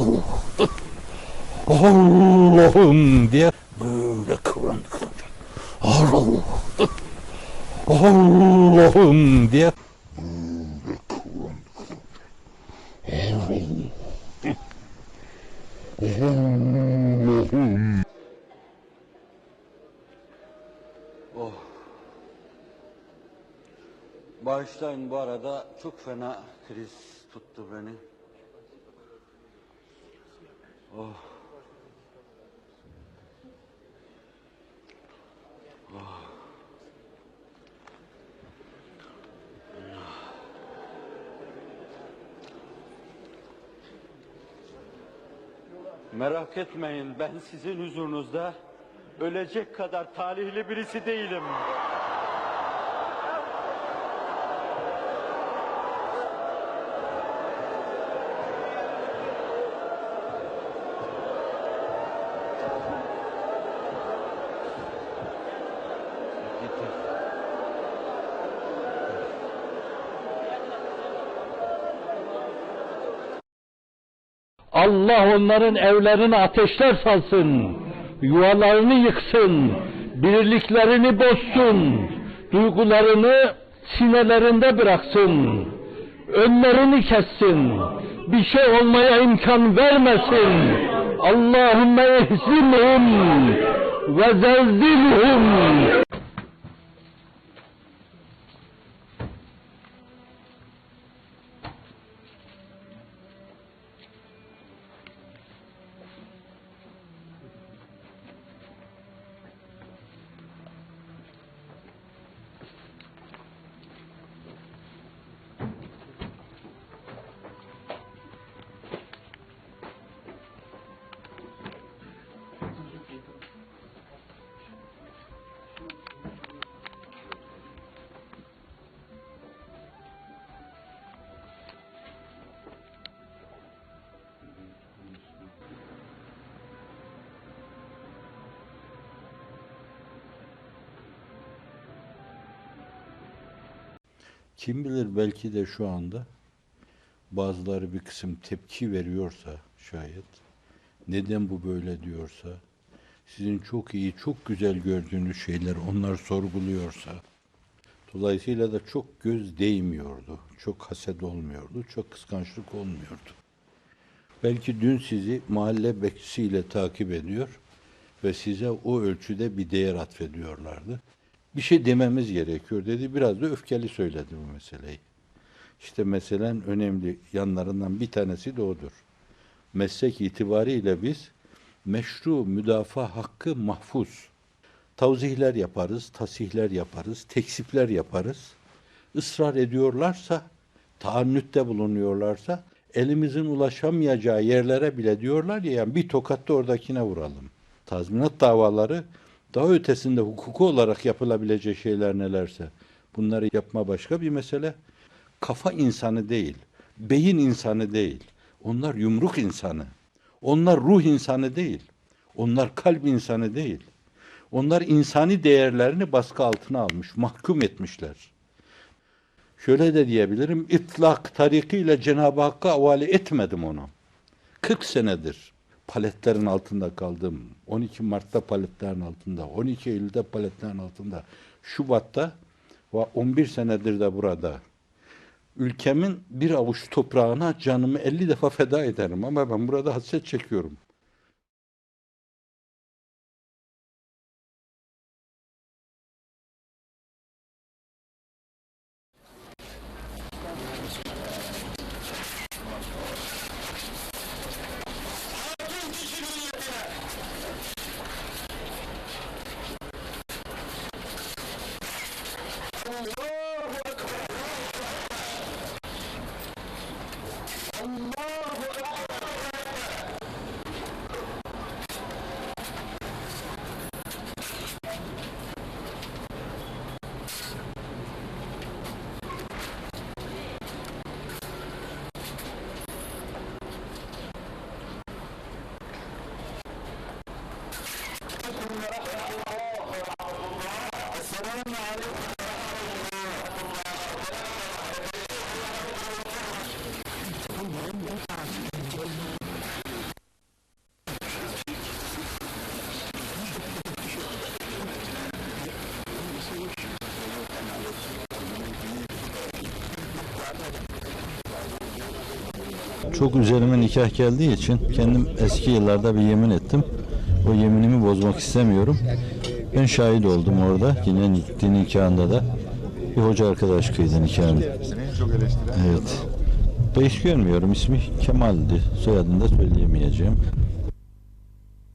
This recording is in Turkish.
Allah. Allah'ım diye böyle kıvrandı kıvrandı. Allah. Allah'ım diye böyle kıvrandı kıvrandı. Allah'ım. Bağışlayın bu arada çok fena kriz tuttu beni. Merak etmeyin ben sizin huzurunuzda ölecek kadar talihli birisi değilim. Allah onların evlerine ateşler salsın, yuvalarını yıksın, birliklerini bozsun, duygularını sinelerinde bıraksın, önlerini kessin, bir şey olmaya imkan vermesin. Allahümme ehzimhum ve zelzilhum. Kim bilir belki de şu anda bazıları bir kısım tepki veriyorsa şayet, neden bu böyle diyorsa, sizin çok iyi, çok güzel gördüğünüz şeyler onlar sorguluyorsa, dolayısıyla da çok göz değmiyordu, çok haset olmuyordu, çok kıskançlık olmuyordu. Belki dün sizi mahalle bekçisiyle takip ediyor ve size o ölçüde bir değer atfediyorlardı. Bir şey dememiz gerekiyor dedi. Biraz da öfkeli söyledi bu meseleyi. İşte meselen önemli yanlarından bir tanesi de odur. Meslek itibariyle biz meşru müdafaa hakkı mahfuz. Tavzihler yaparız, tasihler yaparız, teksipler yaparız. Israr ediyorlarsa, taannütte bulunuyorlarsa elimizin ulaşamayacağı yerlere bile diyorlar ya yani bir tokatta oradakine vuralım. Tazminat davaları daha ötesinde hukuku olarak yapılabilecek şeyler nelerse bunları yapma başka bir mesele. Kafa insanı değil, beyin insanı değil. Onlar yumruk insanı. Onlar ruh insanı değil. Onlar kalp insanı değil. Onlar insani değerlerini baskı altına almış, mahkum etmişler. Şöyle de diyebilirim, itlak tarikiyle Cenab-ı Hakk'a havale etmedim onu. 40 senedir paletlerin altında kaldım. 12 Mart'ta paletlerin altında, 12 Eylül'de paletlerin altında, Şubat'ta ve 11 senedir de burada. Ülkemin bir avuç toprağına canımı 50 defa feda ederim ama ben burada hasret çekiyorum. çok üzerime nikah geldiği için kendim eski yıllarda bir yemin ettim. O yeminimi bozmak istemiyorum. Ben şahit oldum orada. Yine nik- nikahında da bir hoca arkadaş kıydı nikahını. Evet. Beş görmüyorum. İsmi Kemal'di. Soyadını da söyleyemeyeceğim.